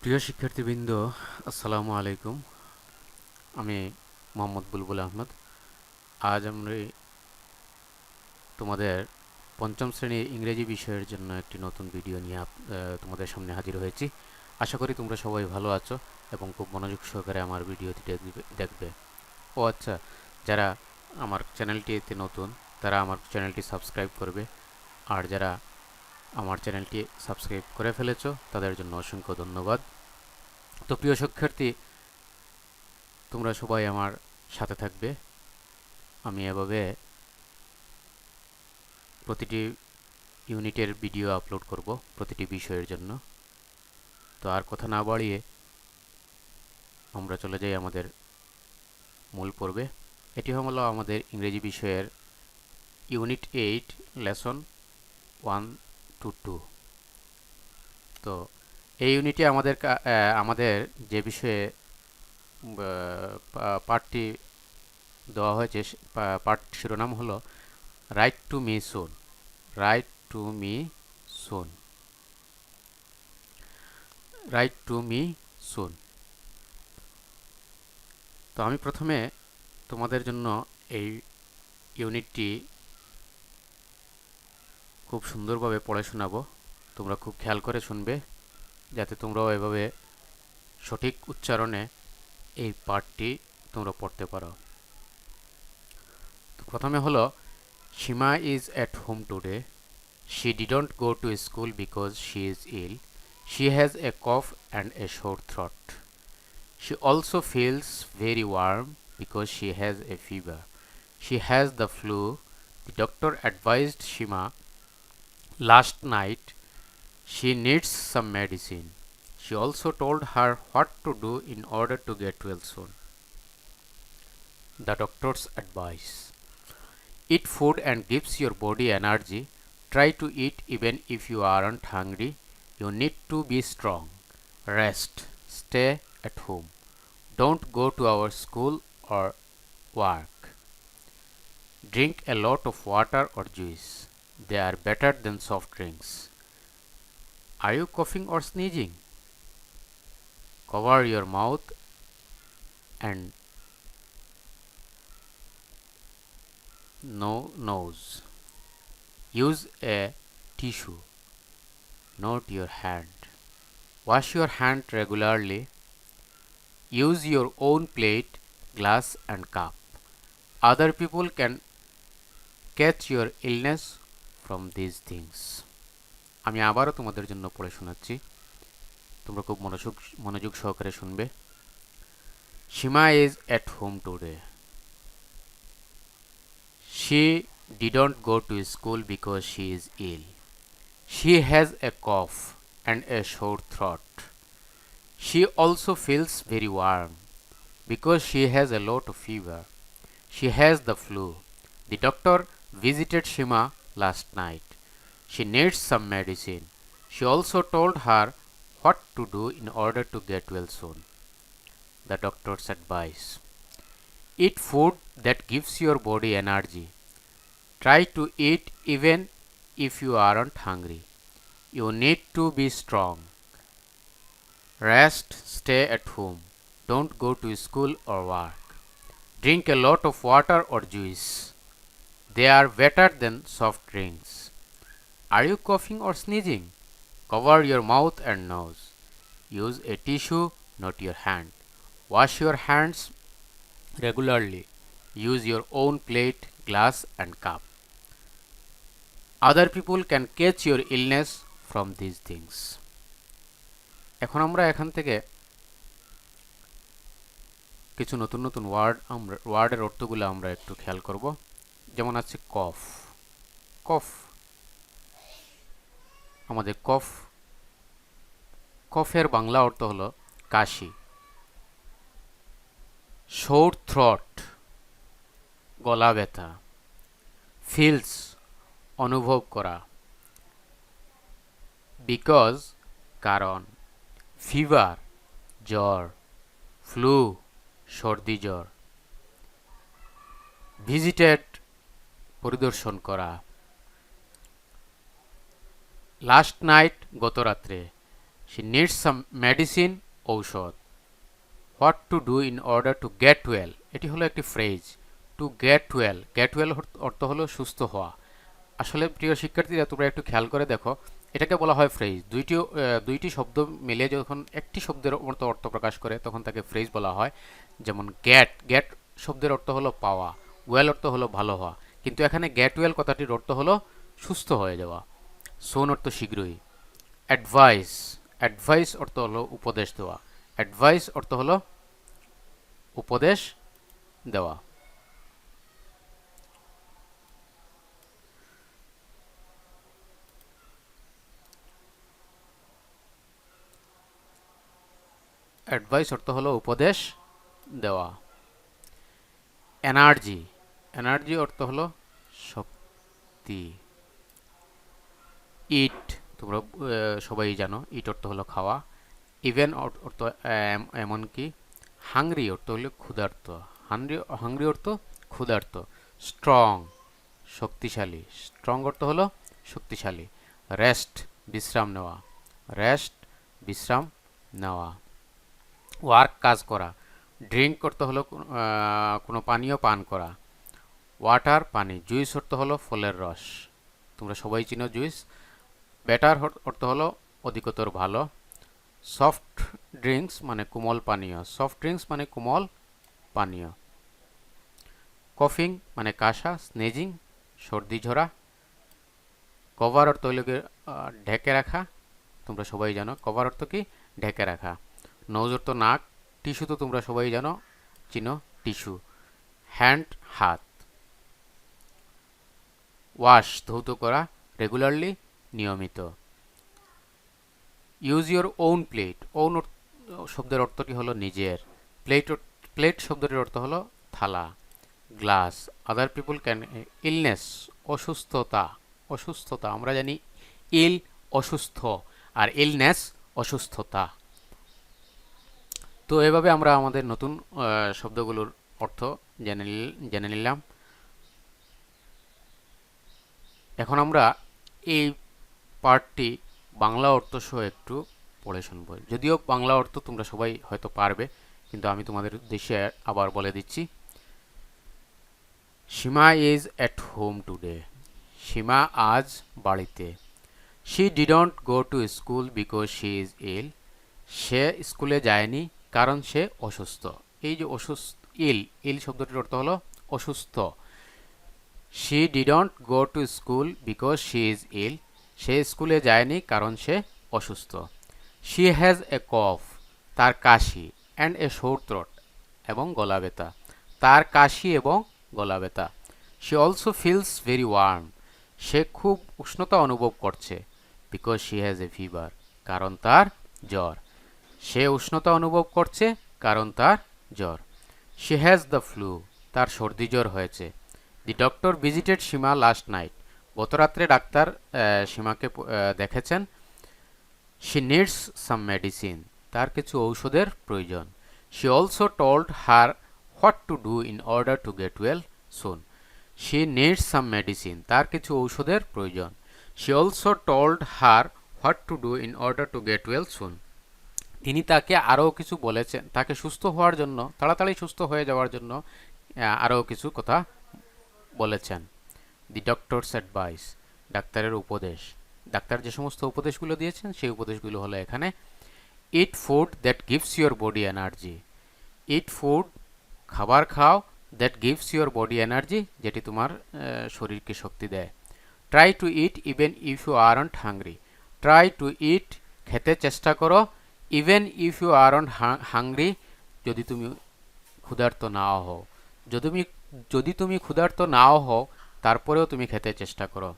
প্রিয় শিক্ষার্থীবৃন্দ, আসসালামু আলাইকুম। আমি মোহাম্মদ বুলবুল আহমদ। আজ আমরা তোমাদের পঞ্চম শ্রেণির ইংরেজি বিষয়ের জন্য একটি নতুন ভিডিও নিয়ে তোমাদের সামনে হাজির হয়েছি। আশা করি তোমরা সবাই ভালো আছো এবং খুব মনোযোগ সহকারে আমার ভিডিওটি দেখবে দেখবে। ও আচ্ছা যারা আমার চ্যানেলটিতে নতুন, তারা আমার চ্যানেলটি সাবস্ক্রাইব করবে। আর যারা আমার চ্যানেলটি সাবস্ক্রাইব করে ফেলেছো, তাদের জন্য অসংখ্য ধন্যবাদ। তো প্রিয় শিক্ষার্থী তোমরা সবাই আমার সাথে থাকবে। আমি এভাবে প্রতিটি ইউনিটের ভিডিও আপলোড করব প্রতিটি বিষয়ের জন্য। তো আর কথা না বাড়িয়ে আমরা চলে যাই আমাদের মূল পর্বে। এটি হলো আমাদের ইংরেজি বিষয়ের unit eight, lesson one two two তো এই ইউনিটে আমাদের আমাদের যে বিষয়ে উম, আহ, পা- পাঠটি দেওয়া হয়েছে সে- পা- পাঠ শিরোনাম হলো write to me soon write to me soon write to me soon তো আমি প্রথমে তোমাদের জন্য এই ইউনিটটি খুব সুন্দরভাবে পড়ে শোনাবো তোমরা খুব খেয়াল করে শুনবে যাতে তোমরাও এভাবে সঠিক উচ্চারণে এই পাঠটি তোমরা পড়তে পারো। তো প্রথমে হলো, Seema is at home today she didn't go to school because she is ill she has a cough and a sore throat she also feels very warm because she has a fever she has the flu the doctor advised Seema Last night she needs some medicine. She also told her what to do in order to get well soon. The doctor's advice Eat food and gives your body energy. Try to eat even if you aren't hungry. You need to be strong. Rest. Stay at home. Don't go to our school or work. Drink a lot of water or juice. They are better than soft drinks. Are you coughing or sneezing? Cover your mouth and no nose. Use a tissue, not your hand. Wash your hand regularly. Use your own plate, glass, and cup. Other people can catch your illness from these things. আমি আবারও তোমাদের জন্য পড়ে শোনাচ্ছি। তোমরা খুব মনোযোগ মনোযোগ সহকারে শুনবে। Seema is at home today she didn't go to school because she is ill she has a cough and a sore throat she also feels very warm because she has a lot of fever she has the flu the doctor visited Shima last night. She needs some medicine. She also told her what to do in order to get well soon. The doctor's advice Eat food that gives your body energy. Try to eat even if you aren't hungry. You need to be strong. Rest, stay at home. Don't go to school or work. Drink a lot of water or juice. They are better than soft drinks. Are you coughing or sneezing? Cover your mouth and nose. Use a tissue, not your hand. Wash your hands regularly. Use your own plate, glass, and cup. Other people can catch your illness from these things. এখন আমরা এখান থেকে কিছু নতুন নতুন word আমরা ওয়ার্ডের অর্থগুলো আমরা একটু খেয়াল করব যেমন আছে কফ। কফ। আমাদের কফ। কফের বাংলা অর্থ হল কাশি। Sore throat. গলা ব্যথা। ফিলস। অনুভব করা। বিকজ, কারণ। ফিভার। জ্বর। ফ্লু। সর্দি জ্বর। ভিজিটেড। পরিদর্শন করা। লাস্ট নাইট গত রাত্রে শি নিডস সাম মেডিসিন ঔষধ। What to do in order to get well এটি হলো একটি phrase to get well get well অর্থ হলো সুস্থ হওয়া। আসলে প্রিয় শিক্ষার্থীরা, তোমরা একটু খেয়াল করে দেখো, এটাকে বলা হয় ফ্রেজ দুইটি দুইটি শব্দ মিলে যখন একটি শব্দের মতো অর্থ প্রকাশ করে, তখন তাকে ফ্রেজ বলা হয়, যেমন গ্যাট গ্যাট শব্দের অর্থ হলো পাওয়া। ওয়েল অর্থ হলো ভালো হওয়া। কিন্তু এখানে গ্যাট ওয়েল কথাটির অর্থ হলো সুস্থ হয়ে যাওয়া। সোন অর্থ শীঘ্রই। অ্যাডভাইস অ্যাডভাইস অর্থ হলো উপদেশ দেওয়া। অ্যাডভাইস অর্থ হলো উপদেশ দেওয়া। অ্যাডভাইস অর্থ হলো উপদেশ দেওয়া। এনার্জি এনার্জি অর্থ হলো শক্তি। ইট, তোমরা সবাই জানো, ইট অর্থ হলো খাওয়া। ইভেন অর্থ এমনকি হাংরি অর্থ হলো ক্ষুধার্ত। হাংরি হাংরি অর্থ ক্ষুধার্ত। স্ট্রং, শক্তিশালী। স্ট্রং অর্থ হলো শক্তিশালী। রেস্ট, বিশ্রাম নেওয়া। রেস্ট, বিশ্রাম নেওয়া। ওয়ার্ক, কাজ করা। ড্রিঙ্ক করতে হলো কোনো পানীয় পান করা। ওয়াটার, পানি। জুইস অর্থ হলো ফলের রস। তোমরা সবাই চিনো জুইস। বেটার অর্থ হলো অধিকতর ভালো। সফট ড্রিঙ্কস মানে কোমল পানীয়। সফট ড্রিঙ্কস মানে কোমল পানীয়। কফিং মানে কাশা স্নেজিং, সর্দি, ঝরা। কভার অর্থ হইল ঢেকে রাখা। তোমরা সবাই জানো, কভার অর্থ কি? ঢেকে রাখা। নোজ অর্থ নাক, টিস্যু তো তোমরা সবাই জানো, চিনো, টিস্যু। হ্যান্ড, হাত। ওয়াশ ধৌত করা রেগুলারলি নিয়মিত। Use your own plate own শব্দের অর্থটি হলো নিজের। প্লেট প্লেট শব্দটির অর্থ হলো থালা glass other people can illness অসুস্থতা অসুস্থতা, আমরা জানি ইল অসুস্থ, আর ইলনেস অসুস্থতা। তো এভাবে আমরা আমাদের নতুন শব্দগুলোর অর্থ জেনে জেনে নিলাম। এখন আমরা এই পার্টটি বাংলা অর্থ সহ একটু পড়ে শুনব। যদিও বাংলা অর্থ তোমরা সবাই হয়তো পারবে, কিন্তু আমি তোমাদের উদ্দেশ্যে আবার বলে দিচ্ছি। Seema is at home today Seema আজ বাড়িতে। She didn't go to school because she is ill সে স্কুলে যায়নি কারণ সে অসুস্থ। এই যে অসুস্থ ইল ইল শব্দটির অর্থ হলো অসুস্থ। She didn't go to school because she is ill সে স্কুলে যায়নি কারণ সে অসুস্থ। শি হ্যাজ এ কফ তার কাশি অ্যান্ড এ শোর এবং গলা ব্যথা। তার কাশি এবং গলা ব্যথা। She also feels very warm সে খুব উষ্ণতা অনুভব করছে because she has a fever কারণ তার জ্বর। সে উষ্ণতা অনুভব করছে কারণ তার জ্বর। শি হ্যাজ দ্য ফ্লু তার সর্দি জ্বর হয়েছে। The doctor visited Seema last night গতরাত্রে ডাক্তার সীমাকে দেখেছেন। শি নিডস সাম মেডিসিন তার কিছু ঔষধের প্রয়োজন। She also told her what to do in order to get well soon she needs some medicine তার কিছু ঔষধের প্রয়োজন। She also told her what to do in order to get well soon তিনি তাকে আরও কিছু বলেছেন। তাকে সুস্থ হওয়ার জন্য, তাড়াতাড়ি সুস্থ হয়ে যাওয়ার জন্য আরও কিছু কথা বলেছেন। দি ডক্টরস অ্যাডভাইস ডাক্তারের উপদেশ। ডাক্তার যে সমস্ত উপদেশগুলো দিয়েছেন, সেই উপদেশগুলো হলো এখানে eat food that gives your body energy eat food খাবার খাও that gives your body energy যেটি তোমার শরীরকে শক্তি দেয়। Try to eat even if you aren't hungry try to eat খেতে চেষ্টা করো even if you are on hungry যদি তুমি ক্ষুধার্ত না হও। যদি তুমি যদি তুমি ক্ষুধার্ত নাও হও, তারপরেও তুমি খেতে চেষ্টা করো।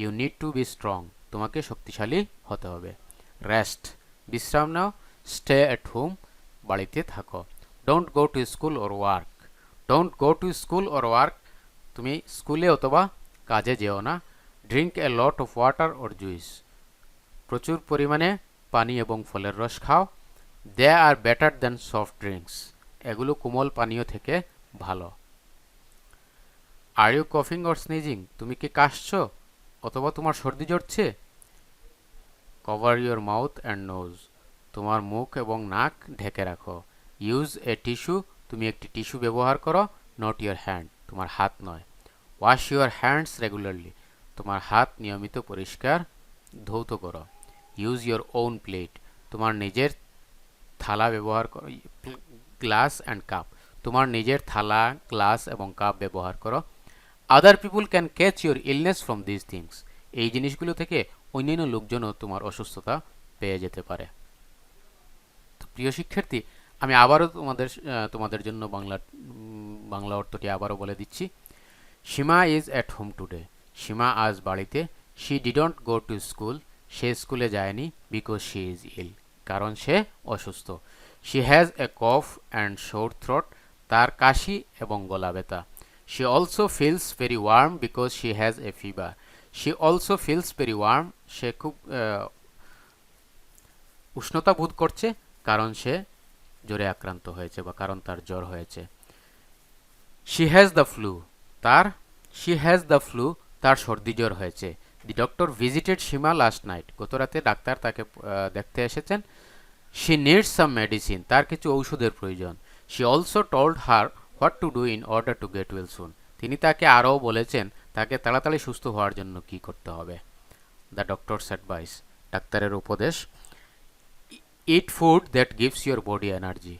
You need to be strong তোমাকে শক্তিশালী হতে হবে। রেস্ট বিশ্রাম নাও। স্টে অ্যাট হোম বাড়িতে থাকো। Don't go to school or work don't go to school or work তুমি স্কুলে অথবা কাজে যেও না। Drink a lot of water or juice প্রচুর পরিমাণে পানি এবং ফলের রস খাও। They are better than soft drinks এগুলো কোমল পানীয় থেকে ভালো। আর ইউ কফিং অর স্নিজিং তুমি কি কাশছো? অথবা তোমার সর্দি জড়ছে cover your mouth and nose তোমার মুখ এবং নাক ঢেকে রাখো। ইউজ এ টিস্যু তুমি একটি টিস্যু ব্যবহার করো নট ইয়োর হ্যান্ড তোমার হাত নয়। ওয়াশ ইউর হ্যান্ডস রেগুলারলি তোমার হাত নিয়মিত পরিষ্কার, ধৌত করো। ইউজ ইয়োর ওন প্লেট তোমার নিজের থালা ব্যবহার করো। গ্লাস অ্যান্ড কাপ তোমার নিজের থালা গ্লাস এবং কাপ ব্যবহার করো। Other people can catch your illness from this things এই জিনিসগুলো থেকে অন্যান্য লোকজনও তোমার অসুস্থতা পেয়ে যেতে পারে। তো প্রিয় শিক্ষার্থী, আমি আবারও তোমাদের তোমাদের জন্য বাংলা বাংলা অর্থটি আবারও বলে দিচ্ছি। Seema is at home today Seema আজ বাড়িতে। She didn't go to school সে স্কুলে যায়নি বিকজ শি ইজ ইল কারণ সে অসুস্থ। She has a cough and sore throat তার কাশি এবং গলা ব্যথা she also feels very warm because she has a fever she also feels very warm সে খুব উষ্ণতা বোধ করছে কারণ সে জ্বরে আক্রান্ত হয়েছে বা কারণ তার জ্বর হয়েছে। শি হ্যাজ দ্য ফ্লু তার শি হ্যাজ দ্য ফ্লু তার সর্দি জ্বর হয়েছে। The doctor visited Seema last night গত রাতে ডাক্তার তাকে দেখতে এসেছেন। শি নিডস সাম মেডিসিন তার কিছু ঔষধের প্রয়োজন। She also told her what to do in order to get well soon তিনি তাকে আরও বলেছেন, তাকে তাড়াতাড়ি সুস্থ হওয়ার জন্য কি করতে হবে। দ্য ডক্টরস অ্যাডভাইস ডাক্তারের উপদেশ eat food that gives your body energy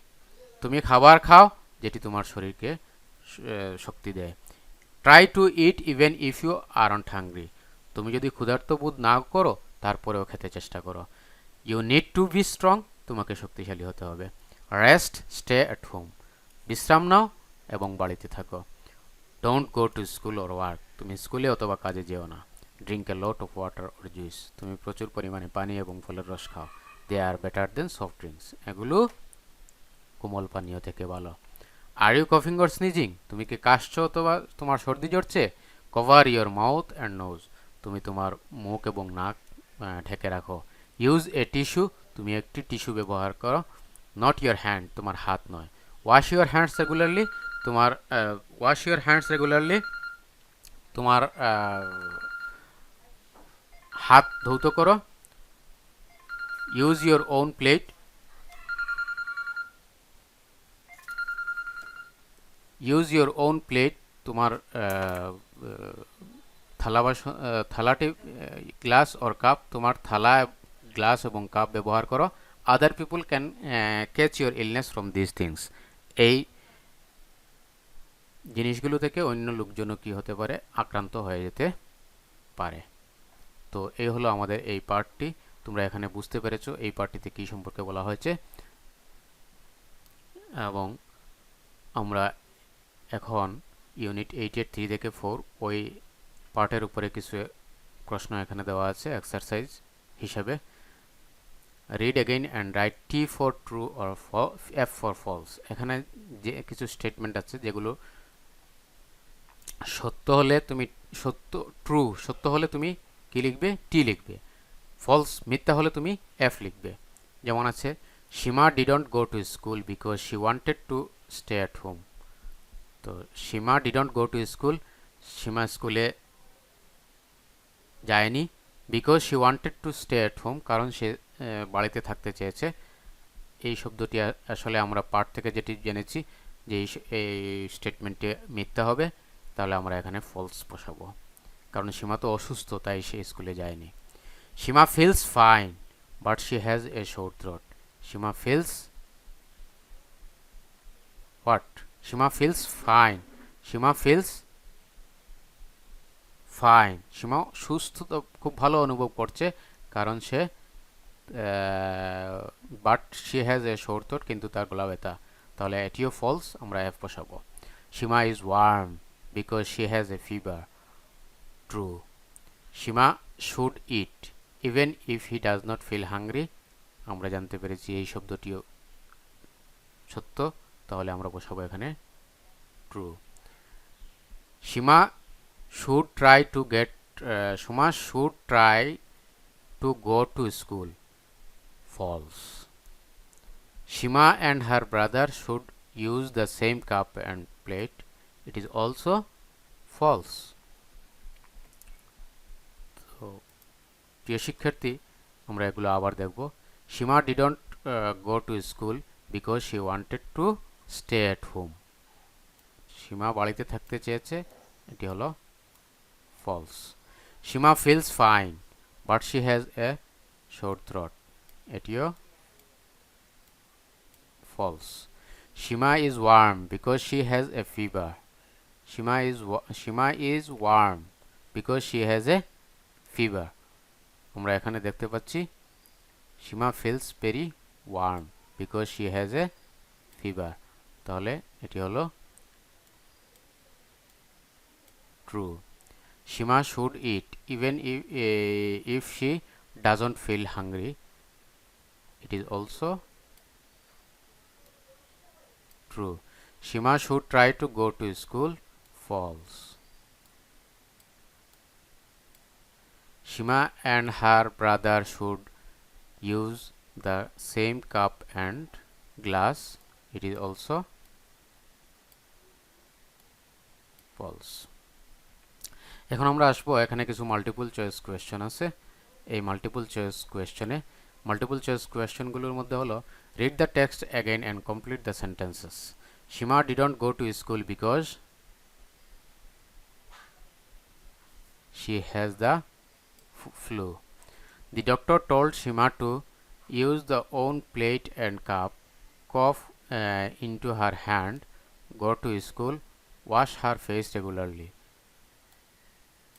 তুমি খাবার খাও যেটি তোমার শরীরকে শক্তি দেয়। Try to eat even if you aren't hungry তুমি যদি ক্ষুধার্ত বোধ না করো, তারপরেও খেতে চেষ্টা করো। You need to be strong তোমাকে শক্তিশালী হতে হবে। রেস্ট স্টে অ্যাট হোম বিশ্রাম নাও এবং বাড়িতে থাকো। Don't go to school or work তুমি স্কুলে অথবা কাজে যেও না। Drink a lot of water or juice তুমি প্রচুর পরিমাণে পানি এবং ফলের রস খাও। They are better than soft drinks এগুলো কোমল পানীয় থেকে ভালো। আর ইউ কফিং অর স্নিজিং তুমি কি কাশছো অথবা তোমার সর্দি জড়ছে cover your mouth and nose তুমি তোমার মুখ এবং নাক ঢেকে রাখো। ইউজ এ টিস্যু তুমি একটি টিস্যু ব্যবহার করো। নট ইয়োর হ্যান্ড তোমার হাত নয়। ওয়াশ ইয়োর হ্যান্ডস রেগুলারলি তোমার ওয়াশ ইয়োর হ্যান্ডস রেগুলারলি তোমার হাত ধৌত করো use your own plate use your own plate তোমার থালা বাসন থালাটি গ্লাস অর কাপ তোমার থালা গ্লাস এবং কাপ ব্যবহার করো। Other people can catch your illness from this things এই জিনিসগুলো থেকে অন্য লোকজনও কি হতে পারে? আক্রান্ত হয়ে যেতে পারে। তো এই হলো আমাদের এই পার্টটি। তোমরা এখানে বুঝতে পেরেছ এই পার্টটিতে কি সম্পর্কে বলা হয়েছে। এবং আমরা এখন ইউনিট এইটের থ্রি থেকে ফোর ওই পার্টের উপরে কিছু প্রশ্ন এখানে দেওয়া আছে এক্সারসাইজ হিসাবে। Read again and write T for true or F for false এখানে যে কিছু স্টেটমেন্ট আছে যেগুলো সত্য হলে তুমি সত্য ট্রু সত্য হলে তুমি কি লিখবে? টি লিখবে। ফলস মিথ্যা হলে তুমি এফ লিখবে। যেমন আছে, Seema didn't go to school because she wanted to stay at home তো Seema didn't go to school Seema স্কুলে যায়নি because she wanted to stay at home কারণ সে বাড়িতে থাকতে চেয়েছে। এই শব্দটি আসলে আমরা পাঠ থেকে যেটি জেনেছি যে এই স- এই স্টেটমেন্টে মিথ্যা হবে। তাহলে আমরা এখানে ফলস বসাবো। কারণ সীমা তো অসুস্থ, তাই সে স্কুলে যায়নি। Seema feels fine but she has a sore throat Seema feels what Seema feels fine Seema feels fine Seema সুস্থ তো খুব ভালো অনুভব করছে, কারণ সে but she has a sore throat কিন্তু তার গলা ব্যথা তাহলে এটিও ফলস আমরা এফ বসাবো। Seema is warm because she has a fever true Seema should eat even if he does not feel hungry আমরা জানতে পেরেছি এই শব্দটিও। সত্য? তাহলে আমরা বসাবো এখানে। True Seema should try to get Seema should try to go to school false Seema and her brother should use the same cup and plate. It is also false. তো প্রিয় শিক্ষার্থী, আমরা এগুলো আবার দেখব। Seema didn't go to school because she wanted to stay at home. Seema বাড়িতে থাকতে চেয়েছে, এটি হলো false Seema feels fine but she has a sore throat এটিও false Seema is warm because she has a fever Seema is Seema is warm because she has a fever আমরা এখানে দেখতে পাচ্ছি Seema feels very warm because she has a fever তাহলে এটি হলো true Seema should eat even if she doesn't feel hungry it is also true. Shima should try to go to school false. Shima and her brother should use the same cup and glass. It is also false. এখন আমরা আসব, এখানে কিছু multiple choice question আছে। এই multiple choice কোয়েশ্চেনে multiple choice কোয়েশ্চেনগুলোর মধ্যে হলো read the text again and complete the sentences Seema didn't go to school because she has the flu. The doctor told Shima to use the own plate and cup, cough uh, into her hand, go to school, wash her face regularly.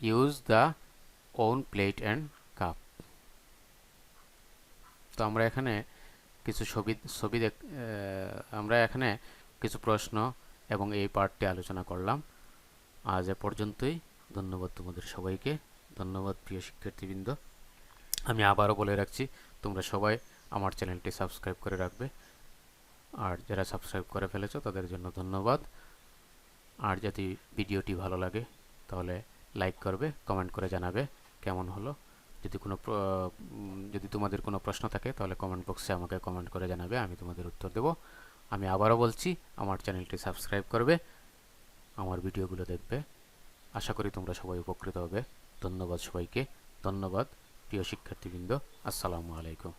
Use the own plate and cup. তো আমরা এখানে কিছু ছবি ছবি আমরা এখানে কিছু প্রশ্ন এবং এই পার্টটি আলোচনা করলাম আজ এ পর্যন্তই ধন্যবাদ তোমাদের সবাইকে। ধন্যবাদ প্রিয় শিক্ষার্থীবৃন্দ। আমি আবারও বলে রাখছি, তোমরা সবাই আমার চ্যানেলটি সাবস্ক্রাইব করে রাখবে। আর যারা সাবস্ক্রাইব করে ফেলেছো, তাদের জন্য ধন্যবাদ। আর যদি ভিডিওটি ভালো লাগে, তাহলে লাইক করবে, কমেন্ট করে জানাবে কেমন হলো। যদি কোনো যদি তোমাদের কোনো প্রশ্ন থাকে, তাহলে কমেন্ট বক্সে আমাকে কমেন্ট করে জানাবে, আমি তোমাদের উত্তর দেব। আমি আবারও বলছি, আমার চ্যানেলটি সাবস্ক্রাইব করবে, আমার ভিডিওগুলো দেখবে। আশা করি তোমরা সবাই উপকৃত হবে। ধন্যবাদ সবাইকে। ধন্যবাদ প্রিয় শিক্ষার্থীবৃন্দ। আসসালামু আলাইকুম।